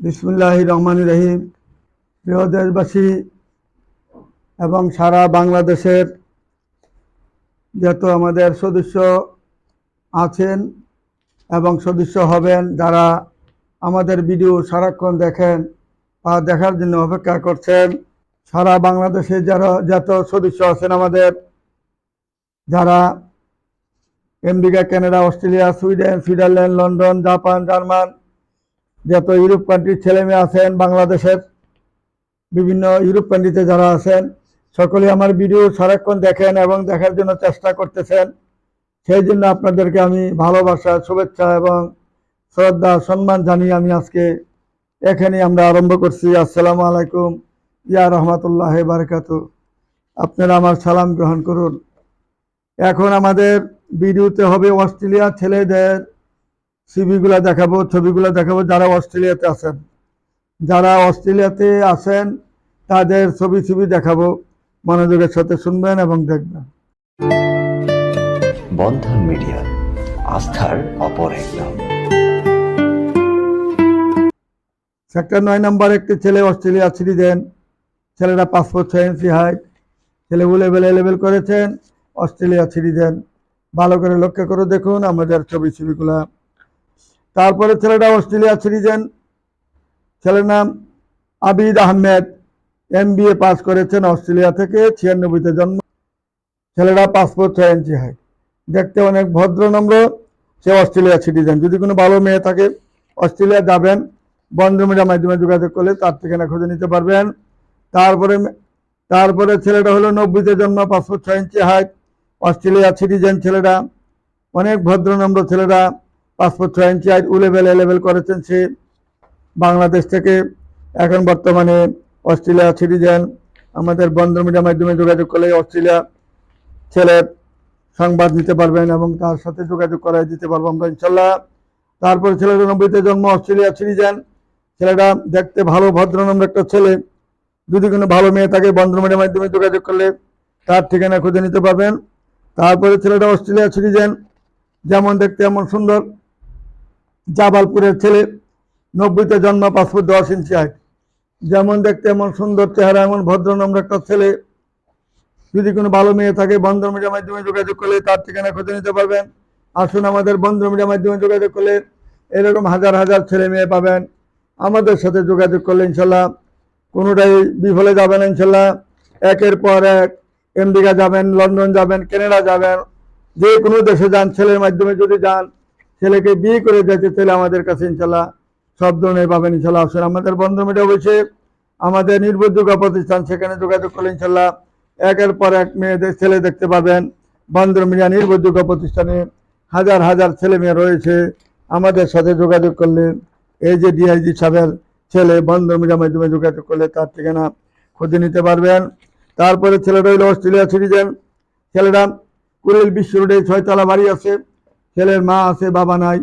বিসমুল্লাহ রহমান রহিম। প্রিয় দেশবাসী এবং সারা বাংলাদেশের যত আমাদের সদস্য আছেন এবং সদস্য হবেন, যারা আমাদের ভিডিও সারাক্ষণ দেখেন বা দেখার জন্য অপেক্ষা করছেন, সারা বাংলাদেশে যারা যত সদস্য আছেন আমাদের, যারা America Canada, Australia, Sweden, Switzerland, London, Japan, German যত ইউরোপ কান্ট্রির ছেলে মেয়ে আছেন, বাংলাদেশের বিভিন্ন ইউরোপ কান্ট্রিতে যারা আছেন, সকলে আমার ভিডিও সারাক্ষণ দেখেন এবং দেখার জন্য চেষ্টা করতেছেন। সেই জন্য আপনাদেরকে আমি ভালোবাসা, শুভেচ্ছা এবং শ্রদ্ধা, সম্মান জানিয়ে আমি আজকে এখানে আমরা আরম্ভ করছি। আসসালামু আলাইকুম। ইয়া রহমতুল্লাহ বারকাতু আপনারা আমার সালাম গ্রহণ করুন। এখন আমাদের ভিডিওতে হবে অস্ট্রেলিয়া ছেলেদের সিভিগুলো দেখাবো ছবিগুলো দেখাবো যারা অস্ট্রেলিয়াতে আছেন। যারা অস্ট্রেলিয়াতে আছেন তাদের ছবি ছবি দেখাবো মনোযোগের সাথে শুনবেন এবং দেখবেন। বন্ধন মিডিয়া আস্থার অপর এক নাম। সেক্টর নয় নম্বর একটি ছেলে অস্ট্রেলিয়া সিটিজেন ছেলেরা পাসপোর্ট ছয় ইঞ্চি হাইট ছেলেগুলো লেভেল লেভেল করেছেন অস্ট্রেলিয়া সিটিজেন ভালো করে লক্ষ্য করে দেখুন আমাদের ছবি ছবিগুলা। তারপরে ছেলেটা অস্ট্রেলিয়া সিটিজেন ছেলের নাম Abid Ahmed. M B A pass করেছেন অস্ট্রেলিয়া থেকে, ছিয়ানব্বইতে জন্ম। ছেলেরা পাসপোর্ট ছয় ইঞ্চি হাইট দেখতে অনেক ভদ্র, নম্র। সে অস্ট্রেলিয়া সিটিজেন। যদি কোনো ভালো মেয়ে থাকে, অস্ট্রেলিয়া যাবেন। বন্ধ মিডিয়ার মাধ্যমে যোগাযোগ করলে তার ঠিকানা খুঁজে নিতে পারবেন। তারপরে তারপরে ছেলেটা হলো নব্বইতে জন্ম, পাসপোর্ট ছয় ইঞ্চি হাইট অস্ট্রেলিয়া সিটিজেন ছেলেরা অনেক ভদ্র, নম্র ছেলেরা পাসপোর্ট ছয় inch height O level A level করেছেন সে। বাংলাদেশ থেকে এখন বর্তমানে অস্ট্রেলিয়া সিটিজেন। আমাদের বন্ধ মিডিয়ার মাধ্যমে যোগাযোগ করলে অস্ট্রেলিয়া ছেলের সংবাদ নিতে পারবেন এবং তার সাথে যোগাযোগ করাই দিতে পারব আমরা ইনশাল্লাহ। তারপরে ছেলেটা নব্বইতে জন্ম, অস্ট্রেলিয়া সিটিজেন। ছেলেটা দেখতে ভালো, ভদ্র, নম্র একটা ছেলে। যদি কোনো ভালো মেয়ে থাকে বন্ধুমের মাধ্যমে যোগাযোগ করলে তার ঠিকানা খুঁজে নিতে পারবেন। তারপরে ছেলেটা অস্ট্রেলিয়া সিটিজেন। যেমন দেখতে এমন সুন্দর। জাবালপুরের ছেলে, নব্বইতে জন্ম, পাসপোর্ট দশ ইঞ্চি হাইট যেমন দেখতে এমন সুন্দর চেহারা, এমন ভদ্র, নম্র একটা ছেলে। যদি কোনো ভালো মেয়ে থাকে, বন্ধ মিডিয়ার মাধ্যমে যোগাযোগ করলে তার ঠিকানা খুঁজে নিতে পারবেন। আসুন আমাদের বন্ধ মিডিয়ার মাধ্যমে যোগাযোগ করলে এরকম হাজার হাজার ছেলে মেয়ে পাবেন। আমাদের সাথে যোগাযোগ করলে ইনশাল্লাহ কোনোটাই বিফলে যাবেন ইনশাল্লাহ। একের পর এক আমেরিকা যাবেন, লন্ডন যাবেন, কানাডা যাবেন, যে কোনো দেশে যান, ছেলের মাধ্যমে যদি যান ছেলেকে বিয়ে করে যেতে চাইলে আমাদের কাছে ইনশাল্লাহ সব ধরনের পাবেন ইনশাল্লাহ আসুন আমাদের বন্ধ মিডিয়া বসে আমাদের নির্ভরযোগ্য প্রতিষ্ঠান, সেখানে যোগাযোগ করলে ইনশাল্লাহ একের পর এক মেয়েদের ছেলে দেখতে পাবেন। বন্দর মিডিয়া নির্ভরযোগ্য প্রতিষ্ঠানে হাজার হাজার ছেলে মেয়ে রয়েছে। আমাদের সাথে যোগাযোগ করলে এই যে ডিআইজি সাহেবের ছেলে বন্দর মিডিয়ার মাধ্যমে যোগাযোগ করলে তার ঠিকানা খুঁজে নিতে পারবেন। তারপরে ছেলেটা হইল অস্ট্রেলিয়া সিটিজেন। ছেলেরা কুড়িল বিশ্ব রোডে ছয়তলা বাড়ি আছে। ছেলের মা আছে, বাবা নাই।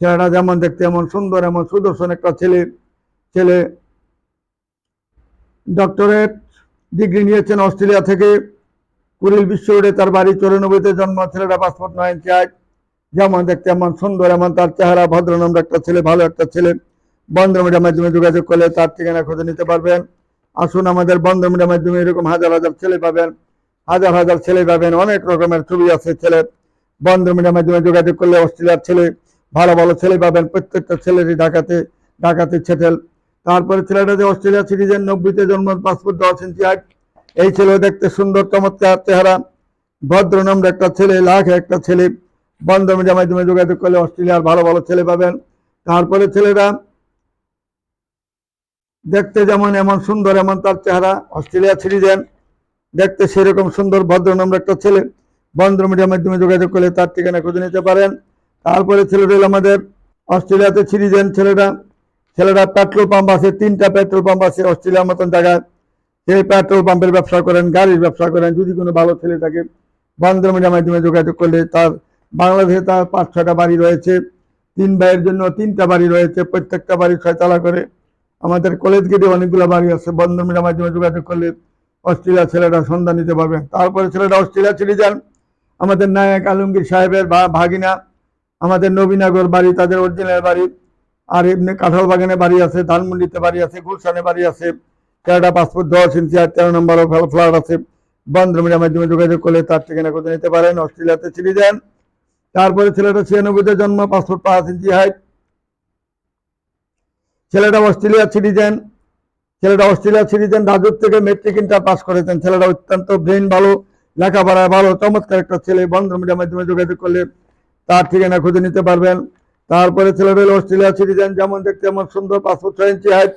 ছেলেটা যেমন দেখতে এমন সুন্দর, এমন সুদর্শন একটা ছেলে। ছেলে ডক্টরেট ডিগ্রি নিয়েছেন অস্ট্রেলিয়া থেকে। কুড়িল বিশ্ব রোডে তার বাড়ি চৌরানব্বইতে জন্ম। ছেলেটা পাসপোর্ট নয় চায় যেমন দেখতে এমন সুন্দর, এমন তার চেহারা ভদ্র নম্র একটা ছেলে, ভালো একটা ছেলে। বন্ধ মিডিয়ার মাধ্যমে যোগাযোগ করলে তার ঠিকানা খুঁজে নিতে পারবেন। আসুন আমাদের বন্ধ মিডিয়ার মাধ্যমে এরকম হাজার হাজার ছেলে পাবেন। হাজার হাজার ছেলে পাবেন, অনেক রকমের ছবি আছে ছেলে বন্ধ মিডিয়ার মাধ্যমে যোগাযোগ করলে অস্ট্রেলিয়ার ছেলে, ভালো ভালো ছেলে পাবেন। প্রত্যেকটা ছেলেরই ঢাকাতে ঢাকাতে ছেটেল তারপরে ছেলেটা যে অস্ট্রেলিয়া সিটিজেন নব্বইতে জন্ম পাসপোর্ট দশ ইঞ্চি এই ছেলে দেখতে সুন্দর, চমৎকার চেহারা। ভদ্র, নম্র একটা ছেলে, লাখ একটা ছেলে। বন্ধ মিডিয়ার মাধ্যমে যোগাযোগ করলে অস্ট্রেলিয়ার ভালো ভালো ছেলে পাবেন। তারপরে ছেলেরা দেখতে যেমন এমন সুন্দর, এমন তার চেহারা। অস্ট্রেলিয়া সিটিজেন দেখতে সেরকম সুন্দর, ভদ্র, নম্র একটা ছেলে। বন্ধ মিডিয়ার মাধ্যমে যোগাযোগ করলে তার ঠিকানা খুঁজে নিতে পারেন। তারপরে ছেলেটা হলো আমাদের অস্ট্রেলিয়াতে সিটিজেন ছেলেটা। ছেলেরা পেট্রোল পাম্প আছে, তিনটা পেট্রোল পাম্প আছে অস্ট্রেলিয়ার মতন জায়গায়। সেই পেট্রোল পাম্পের ব্যবসা করেন, গাড়ির ব্যবসা করেন। যদি কোনো ভালো ছেলে থাকে বন্ধ মিডিয়ার মাধ্যমে যোগাযোগ করলে তার বাংলাদেশে তার পাঁচ ছটা বাড়ি রয়েছে। তিন ভাইয়ের জন্য তিনটা বাড়ি রয়েছে, প্রত্যেকটা বাড়ি ছয়তলা করে। আমাদের কলেজ গেটে অনেকগুলো বাড়ি আছে বন্ধ মিডিয়ার মাধ্যমে যোগাযোগ করলে অস্ট্রেলিয়া ছেলেরা সন্ধান নিতে পারবে তারপরে ছেলেরা অস্ট্রেলিয়া চলে যান আমাদের নায়ক আলমগীর সাহেবের ভাগিনা, আমাদের নবীনগর বাড়ি, তাদের অরিজিনাল বাড়ি, আর এমনি কাঁঠাল বাগানে বাড়ি আছে, ধানমন্ডিতে বাড়ি আছে, গুলশানে বাড়ি আছে ছেলেটা পাসপোর্ট দশ ইঞ্চি আর তেরো নম্বর ফ্ল্যাট আছে। বন্ধমিটার মাধ্যমে যোগাযোগ করলে তার ঠিকানা কোথায় নিতে পারেন, অস্ট্রেলিয়াতে ছিড়ি দেন তারপরে ছেলেটা ছিয়ানব্বইতে জন্ম, পাসপোর্ট পাঁচ ইঞ্চি হাইট ছেলেটা অস্ট্রেলিয়া সিটিজেন ছেলেটা অস্ট্রেলিয়া সিটিজেন রাজুর থেকে মেট্রিক ইন্টার পাস করেছেন। ছেলেটা অত্যন্ত ব্রেন ভালো। লেখাপড়ায় ভালো, চমৎকার একটা ছেলে বন্ধ মিডিয়ার মাধ্যমে যোগাযোগ করলে তার ঠিকানা খুঁজে নিতে পারবেন। তারপরে ছেলেটা হলো অস্ট্রেলিয়া সিটিজেন যেমন দেখতে এমন সুন্দর পাসপোর্ট ছয় ইঞ্চি হাইট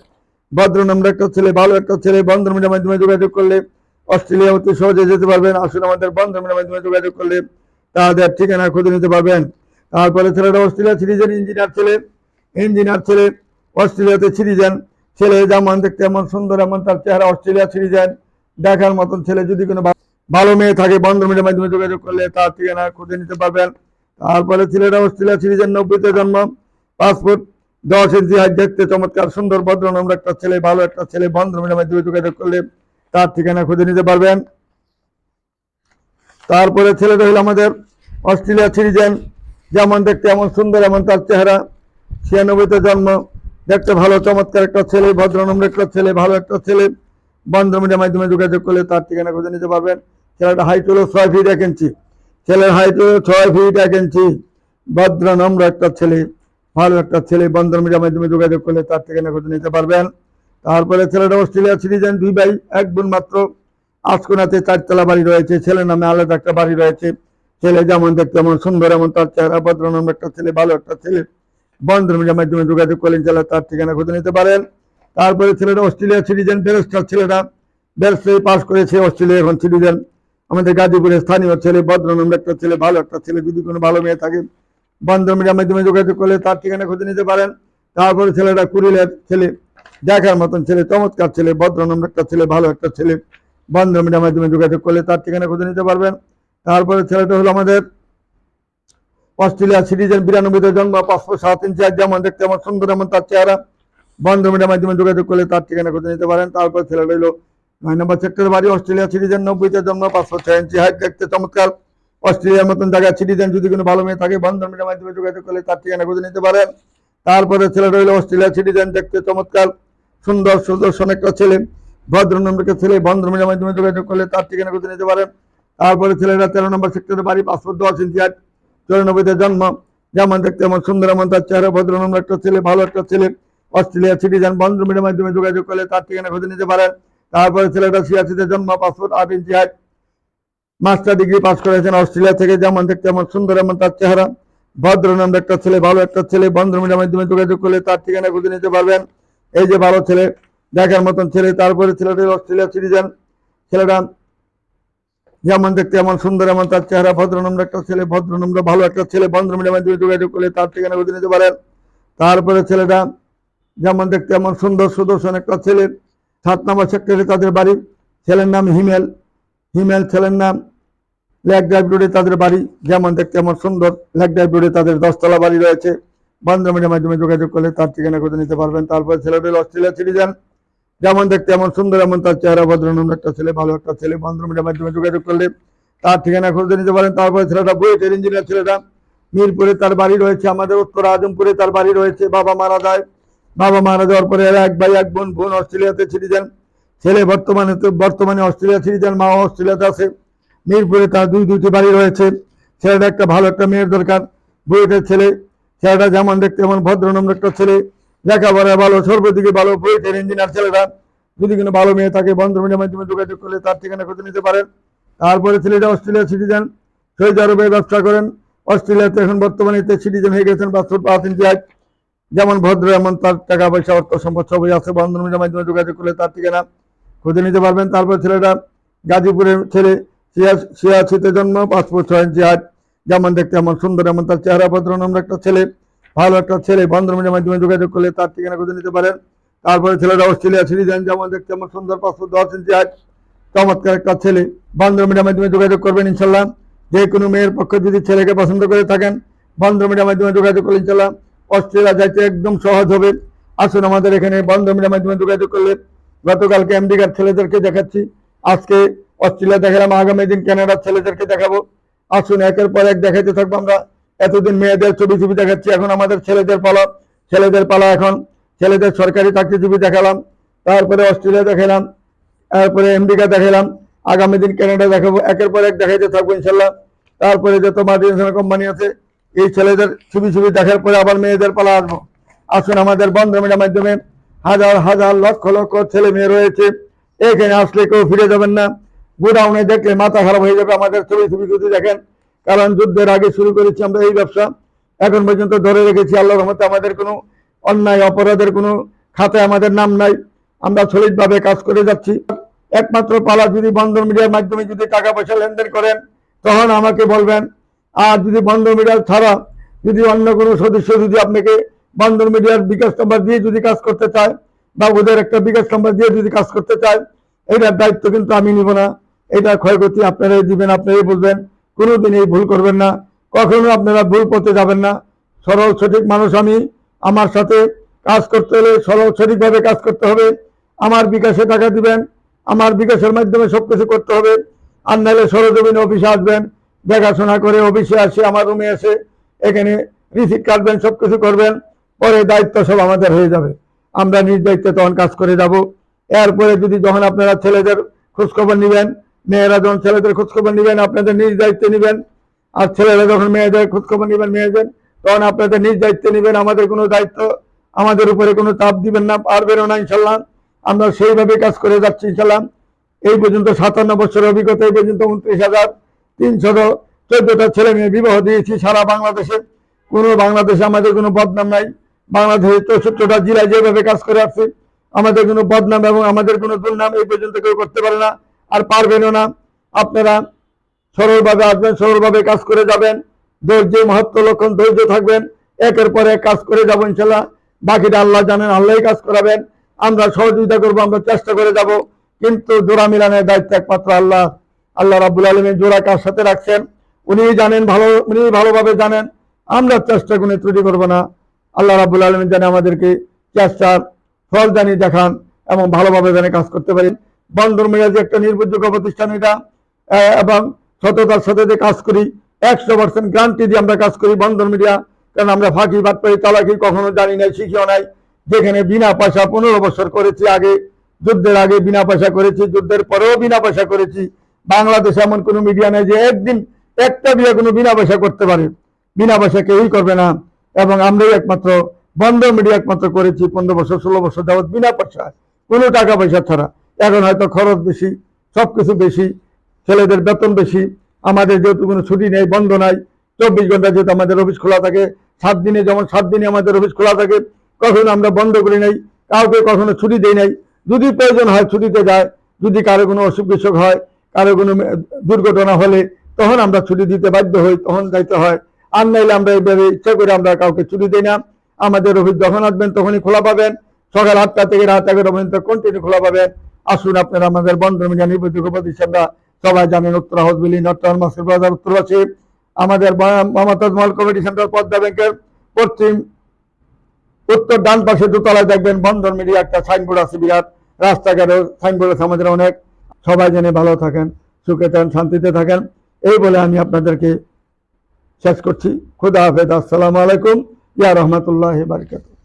ভদ্র নম্বর একটা ছেলে, ভালো একটা ছেলে বন্ধ মিডিয়ার মাধ্যমে যোগাযোগ করলে অস্ট্রেলিয়া অতি সহজে যেতে পারবেন। আসুন আমাদের বন্ধ মিডিয়ার মাধ্যমে যোগাযোগ করলে তাদের ঠিকানা খুঁজে নিতে পারবেন। তারপরে ছেলেটা অস্ট্রেলিয়া সিটিজেন ইঞ্জিনিয়ার ছেলে ইঞ্জিনিয়ার ছেলে, অস্ট্রেলিয়াতে সিটিজেন ছেলে, যেমন দেখতে এমন সুন্দর, এমন তার চেহারা অস্ট্রেলিয়া সিটিজেন দেখার মতন ছেলে, যদি কোনো ভালো মেয়ে থাকে, বন্ধ মিডিয়ার মাধ্যমে যোগাযোগ করলে তার ঠিকানা খুঁজে নিতে পারবেন। তারপরে ছেলেটা অস্ট্রেলিয়া সিটিজেন নব্বইতে জন্ম। পাসপোর্ট দশ ইঞ্চি হাইট দেখতে চমৎকার, সুন্দর ভদ্র নম্র একটা ছেলে, ভালো একটা ছেলে, বন্ধ মিডিয়ার মাধ্যমে যোগাযোগ করলে তার ঠিকানা খুঁজে নিতে পারবেন। তারপরে ছেলেটা হলো আমাদের অস্ট্রেলিয়া সিটিজেন যেমন দেখতে এমন সুন্দর, এমন তার চেহারা। ছিয়ানব্বইতে জন্ম, দেখতে ভালো, চমৎকার একটা ছেলে, ভদ্রনম্র একটা ছেলে, ভালো একটা ছেলে, বন্ধ মিডিয়ার মাধ্যমে যোগাযোগ করলে তার ঠিকানা খুঁজে নিতে পারবেন। ছেলেটা হাইট হলো ছয় ফিট এক ইঞ্চি ছেলের হাইট হলো ছয় ফিট এক ইঞ্চি ভদ্র, নম্র একটা ছেলে, ভালো একটা ছেলে বন্ধ মিডিয়ার মাধ্যমে যোগাযোগ করলে তার ঠিকানা খুঁজে নিতে পারবেন। তারপরে ছেলেটা অস্ট্রেলিয়া সিটিজেন দুই ভাই, এক বোন মাত্র। আজকোনাতে চারতলা বাড়ি রয়েছে, ছেলের নামে আলাদা একটা বাড়ি রয়েছে। ছেলে যেমন দেখতে এমন সুন্দর, এমন তার চেহারা। ভদ্র, নম্র একটা ছেলে, ভালো একটা ছেলে। বন্ধ মিডিয়ার মাধ্যমে যোগাযোগ করলেন ছেলে তার ঠিকানা খুঁজে নিতে পারেন। তারপরে ছেলেটা অস্ট্রেলিয়া সিটিজেন ব্যারিস্টার ছেলেটা। ব্যারিস্টারি পাস করেছে অস্ট্রেলিয়া এখন সিটিজেন আমাদের গাজীপুরের স্থানীয় ছেলে, ভদ্র নম্র একটা ছেলে, ভালো একটা ছেলে, যদি কোনো ভালো মেয়ে থাকে বন্ধ মিডিয়ার মাধ্যমে যোগাযোগ করলে তার ঠিকানা খুঁজে নিতে পারেন। তারপরে ছেলেটা কুড়িলের ছেলে, দেখার মতন ছেলে, চমৎকার ছেলে, ভদ্র নম্র একটা ছেলে, ভালো একটা ছেলে বন্ধ মিডিয়ার মাধ্যমে যোগাযোগ করলে তার ঠিকানা খুঁজে নিতে পারবেন। তারপরে ছেলেটা হলো আমাদের অস্ট্রেলিয়া সিটিজেন বিরানব্বইতে জন্ম পাঁচশো সাত ইঞ্চি আর যেমন দেখতে এমন সুন্দর এমন তার চেহারা। বন্ধ মিডিয়ার মাধ্যমে যোগাযোগ করলে তার ঠিকানা খুঁজে নিতে পারেন। তারপর ছেলেটা হলো নয় নম্বর সেক্টর বাড়ি, অস্ট্রেলিয়া সিটিজেন নব্বইতে জন্ম, পাঁচশো ছয় ইঞ্চি হাইট দেখতে চমৎকার। অস্ট্রেলিয়ার মতন জায়গায় সিটিজেন যদি কোনো ভালো মেয়ে থাকে বন্ধ মিডিয়ার মাধ্যমে যোগাযোগ করলে তার ঠিকানা খুঁজে নিতে পারেন। তারপরে ছেলেটা হলো অস্ট্রেলিয়া সিটিজেন, দেখতে চমৎকার। সুন্দর সুদর্শন একটা ছেলে। ভদ্র নম্বরকে ছেলে বন্ধ মিডিয়ার মাধ্যমে যোগাযোগ করলে তার ঠিকানা খুঁজে নিতে পারেন। তারপরে ছেলেরা তেরো নম্বর সেক্টরে বাড়ি, পাঁচশো দশ ইঞ্চি হাইট। চৌরানব্বইতে জন্ম। যেমন দেখতে এমন সুন্দর, এমন তার চেহারা, ভদ্র নম্বর একটা ছেলে, ভালো একটা ছেলে। অস্ট্রেলিয়া সিটিজেন বন্ধ মিডিয়ার মাধ্যমে যোগাযোগ করলে তার ঠিকানা খুঁজে নিতে পারেন। তারপরে ছেলেটা ছিয়াশিতে জন্ম পাসপোর্ট আট হাইট মাস্টার ডিগ্রি পাস করেছেন অস্ট্রেলিয়া থেকে, যেমন দেখতে এমন সুন্দর, এমন তার চেহারা। ভদ্র নাম একটা ছেলে, ভালো একটা ছেলে বন্ধ মিডিয়ার মাধ্যমে যোগাযোগ করলে তার ঠিকানা খুঁজে নিতে পারবেন। এই যে ভালো ছেলে, দেখার মতন ছেলে, তারপরে ছেলেটা অস্ট্রেলিয়া সিটিজেন ছেলেটা যেমন দেখতে এমন সুন্দর, এমন তার চেহারা, ভদ্র নম্র একটা ছেলে, ভদ্র নম্র, ভালো একটা ছেলে বন্ধ মিডিয়ার মাধ্যমে যোগাযোগ করলে তার ঠিকানা খুঁজে নিতে পারেন। তারপরে ছেলেটা যেমন দেখতে এমন সুন্দর, সুদর্শন একটা ছেলে সাত নম্বর সেক্টরে তাদের বাড়ি, ছেলের নাম হিমেল। হিমেল ছেলের নাম লেক ড্রাইভ রোডে তাদের বাড়ি। যেমন দেখতে এমন সুন্দর লেক ড্রাইভ রোডে তাদের দশতলা বাড়ি রয়েছে। বন্ধ মিডিয়ার মাধ্যমে যোগাযোগ করলে তার ঠিকানা খুঁজে নিতে পারবেন। তারপরে ছেলেটা অস্ট্রেলিয়া সিটিজেন। যেমন দেখতে এমন সুন্দর, এমন তার চেহারা ভদ্রনন্দ একটা ছেলে, ভালো একটা ছেলে। বন্ধ মিডিয়ার মাধ্যমে যোগাযোগ করলে তার ঠিকানা খুঁজে নিতে পারেন। তারপরে ছেলেটা বুয়েটের ইঞ্জিনিয়ার ছেলেটা। মিরপুরে তার বাড়ি রয়েছে, আমাদের উত্তর আজমপুরে তার বাড়ি রয়েছে। বাবা মারা যায়। বাবা মারা যাওয়ার পরে এক ভাই, এক বোন বোন অস্ট্রেলিয়াতে সিটিজেন ছেলে বর্তমানে তো বর্তমানে অস্ট্রেলিয়া সিটিজেন মা অস্ট্রেলিয়াতে আছে। মিরপুরে তার দুই দুইটি বাড়ি রয়েছে। ছেলেটা একটা ভালো একটা মেয়ের দরকার। বুয়েটের ছেলে। ছেলেটা যেমন দেখতে এমন ভদ্র নম্র একটা ছেলে। লেখাপড়া ভালো, সর্বদিকে ভালো। বুয়েটের ইঞ্জিনিয়ার ছেলেটা। যদি কোনো ভালো মেয়ে থাকে বন্ধ মিডিয়ার মাধ্যমে যোগাযোগ করলে তার ঠিকানা খুঁজে নিতে পারেন। তারপরে ছেলেটা অস্ট্রেলিয়া সিটিজেন সৌদি আরবে ব্যবসা করেন। অস্ট্রেলিয়াতে এখন বর্তমানে সিটিজেন হয়ে গেছেন পাসপোর্ট পাঁচ ইঞ্চি যেমন ভদ্র, এমন তার টাকা পয়সা অর্থ সম্পদ সবই আছে। বন্ধন মিডিয়ার মাধ্যমে যোগাযোগ করলে তার ঠিকানা খুঁজে নিতে পারবেন। তারপর ছেলেটা গাজীপুরের ছেলে ছিয়াশিতে জন্ম পাসপোর্ট ছয় ইঞ্চি হাইট। যেমন দেখতে এমন সুন্দর, এমন তার চেহারা ভদ্র, নম্র একটা ছেলে, ভালো একটা ছেলে। বন্ধন মিডিয়ার মাধ্যমে যোগাযোগ করলে তার ঠিকানা খুঁজে নিতে পারেন। তারপরে ছেলেটা অস্ট্রেলিয়া সিটিজেন, যেমন দেখতে এমন সুন্দর পাসপোর্ট দশ ইঞ্চি হাইট, চমৎকার একটা ছেলে। বন্ধন মিডিয়ার মাধ্যমে যোগাযোগ করবেন ইনশাল্লাহ। যে কোনো মেয়ের পক্ষে যদি ছেলেকে পছন্দ করে থাকেন বন্ধ মিডিয়ার মাধ্যমে যোগাযোগ করলে ইনশাল্লাহ অস্ট্রেলিয়া যাইতে একদম সহজ হবে। আসুন আমাদের এখানে বন্ধ মিডিয়ার মাধ্যমে যোগাযোগ করলে। গতকালকে আমেরিকার ছেলেদেরকে দেখাচ্ছি। আজকে অস্ট্রেলিয়া দেখালাম, আগামী দিন কানাডার ছেলেদেরকে দেখাবো। আসুন একের পর এক দেখাতে থাকব আমরা। এতদিন মেয়েদের ছবি ছবি দেখাচ্ছি, এখন আমাদের ছেলেদের পালা। ছেলেদের পালা এখন। ছেলেদের সরকারি চাকরিজীবী দেখালাম। তারপরে অস্ট্রেলিয়া দেখালাম। তারপরে আমেরিকা দেখালাম। আগামী দিন কানাডা দেখাবো। একের পর এক দেখাইতে থাকব ইনশাল্লাহ। তারপরে যত মাল্টিনেশনাল কোম্পানি আছে এই ছেলেদের ছবি ছবি দেখার পরে আবার মেয়েদের পালা আসব আসুন আমাদের বন্ধ মিডিয়ার মাধ্যমে হাজার হাজার লক্ষ লক্ষ ছেলে মেয়ে রয়েছে। এখানে আসলে কেউ ফিরে যাবেন না। গোডাউনে দেখলে মাথা খারাপ হয়ে যাবে আমাদের ছবি ছবি যদি দেখেন। কারণ যুদ্ধের আগে শুরু করেছি আমরা এই ব্যবসা। এখন পর্যন্ত ধরে রেখেছি আল্লাহর রহমতে আমাদের কোনো অন্যায় অপরাধের কোনো খাতায় আমাদের নাম নাই। আমরা সলিডভাবে কাজ করে যাচ্ছি। একমাত্র পালা যদি বন্ধন মিডিয়ার মাধ্যমে যদি টাকা পয়সা লেনদেন করেন, তখন আমাকে বলবেন আর যদি বন্ধন মিডিয়ার ছাড়া, যদি অন্য কোনো সদস্য যদি আপনাকে বন্ধন মিডিয়ার বিকাশ নাম্বার দিয়ে যদি কাজ করতে চায়, বা ওদের একটা বিকাশ নাম্বার দিয়ে যদি কাজ করতে চায়, এটার দায়িত্ব কিন্তু আমি নিব না। এটা ক্ষয়ক্ষতি আপনারাই দিবেন, আপনারাই বলবেন। কোনোদিন এই ভুল করবেন না। কখনো আপনারা ভুল পথে যাবেন না। সরল, সঠিক মানুষ আমি। আমার সাথে কাজ করতে হলে সরল, সঠিকভাবে কাজ করতে হবে। আমার বিকাশে টাকা দিবেন। আমার বিকাশের মাধ্যমে সব কিছু করতে হবে। আর নাহলে সরজমিন অফিসে আসবেন। দেখাশোনা করে অফিসে আসে, আমার রুমে এসে এখানে রিসিট কাটবেন, সবকিছু করবেন, পরে দায়িত্ব সব আমাদের হয়ে যাবে। আমরা নিজ দায়িত্বে তখন কাজ করে যাব। এরপরে যদি যখন আপনারা ছেলেদের খোঁজখবর নেবেন, মেয়েরা যখন ছেলেদের খোঁজখবর নেবেন, আপনাদের নিজ দায়িত্বে নেবেন, আর ছেলেরা যখন মেয়েদের খোঁজখবর নেবেন মেয়েদের তখন আপনাদের নিজ দায়িত্বে নেবেন, আমাদের কোনো দায়িত্ব, আমাদের উপরে কোনো চাপ দিবেন না, পারবেনও না ইনশাল্লাহ। আমরা সেইভাবে কাজ করে যাচ্ছি ইনশাল্লাহ। এই পর্যন্ত সাতান্ন বছরের অভিজ্ঞতা, এই পর্যন্ত উনত্রিশ হাজার তিনশত চোদ্দটা ছেলে মেয়ে বিবাহ দিয়েছি সারা বাংলাদেশে। কোনো বাংলাদেশে আমাদের কোনো বদনাম নাই। বাংলাদেশের চৌষট্টিটা জেলায় যেভাবে কাজ করে আসছে, আমাদের কোনো বদনাম এবং আমাদের কোনো দুর্নাম এই পর্যন্ত কেউ করতে পারে না। আর পারবেনও না। আপনারা সরলভাবে আসবেন, সরলভাবে কাজ করে যাবেন। ধৈর্য, মহত্ব লক্ষণ ধৈর্য থাকবেন। একের পর এক কাজ করে যাব ইনশাল্লাহ। বাকিটা আল্লাহ জানেন, আল্লাহই কাজ করাবেন। আমরা সহযোগিতা করব, আমরা চেষ্টা করে যাব। কিন্তু জোড়া মিলানের দায়িত্ব একমাত্র আল্লাহ। আল্লাহ রাবুল আলমী জোড়া কার সাথে রাখছেন? উনি জানেন ভালো, উনি ভালোভাবে জানেন। আমরা চেষ্টা কোনো ত্রুটি করব না। আল্লাহ রাবুল আলমী জানে আমাদেরকে চেষ্টার ফল জানি দেখান এবং ভালোভাবে জানে কাজ করতে পারি। বন্ধন মিডিয়া যে একটা নির্ভরযোগ্য প্রতিষ্ঠান এটা। এবং সততার সাথে যে কাজ করি, একশো পার্সেন্ট গ্যারান্টি দিয়ে আমরা কাজ করি বন্ধন মিডিয়া। কারণ আমরা ফাঁকি বাটপাই চালাকি কখনো জানি নাই, শিখিও নাই। যেখানে বিনা পয়সা পনেরো বছর করেছি আগে, যুদ্ধের আগে বিনা পয়সা করেছি, যুদ্ধের পরেও বিনা পয়সা করেছি। বাংলাদেশে এমন কোনো মিডিয়া নেই যে একদিন একটা বিয়ে কোনো বিনা পয়সা করতে পারে। বিনা পয়সা কেউই করবে না। এবং আমরাই একমাত্র, বন্ধ মিডিয়া একমাত্র করেছি পনেরো বছর, ষোলো বছর যাবৎ বিনা পয়সা কোনো টাকা পয়সা ছাড়া। এখন হয়তো খরচ বেশি সব কিছু বেশি, ছেলেদের বেতন বেশি, আমাদের যেহেতু কোনো ছুটি নেই, বন্ধ নাই, চব্বিশ ঘণ্টা যেহেতু আমাদের অফিস খোলা থাকে, সাত দিনে যেমন সাত দিনে আমাদের অফিস খোলা থাকে, কখনো আমরা বন্ধ করি নাই, কাউকে কখনো ছুটি দেই নাই। যদি প্রয়োজন হয় ছুটিতে যায়, যদি কারও কোনো অসুখ বিসুখ হয় কারও কোনো দুর্ঘটনা হলে তখন আমরা ছুটি দিতে বাধ্য হই, তখন যাইতে হয়। আর নাইলে আমরা এইভাবে ইচ্ছা করে আমরা কাউকে ছুটি দিই না। আমাদের অফিস যখন আসবেন তখনই খোলা পাবেন। সকাল আটটা থেকে রাত এগারোটা পর্যন্ত কন্টিনিউ খোলা পাবেন। আসুন আপনারা আমাদের বন্ধ মিডিয়া প্রতিষ্ঠানরা সবাই জানেন উত্তর হাউস বিল্ডিং নর্থন মাসের বাজার উত্তরবাসী। আমাদের মমতাজ মহল কমিটি সেন্টার পদ্মা ব্যাংকের পশ্চিম, উত্তর ডান পাশে দোতলায় দেখবেন বন্ধন মিডিয়া একটা সাইনবোর্ড আছে বিরাট। রাস্তাঘাটে সাইনবোর্ড আছে, আমাদের অনেক। সবাই জেনে ভালো থাকেন, সুখে থাকেন, শান্তিতে থাকেন। এই বলে আমি আপনাদেরকে শেষ করছি। খুদা হাফেদ আসসালামু আলাইকুম। ইয়া রহমতুল্লাহ বারকাতুহ।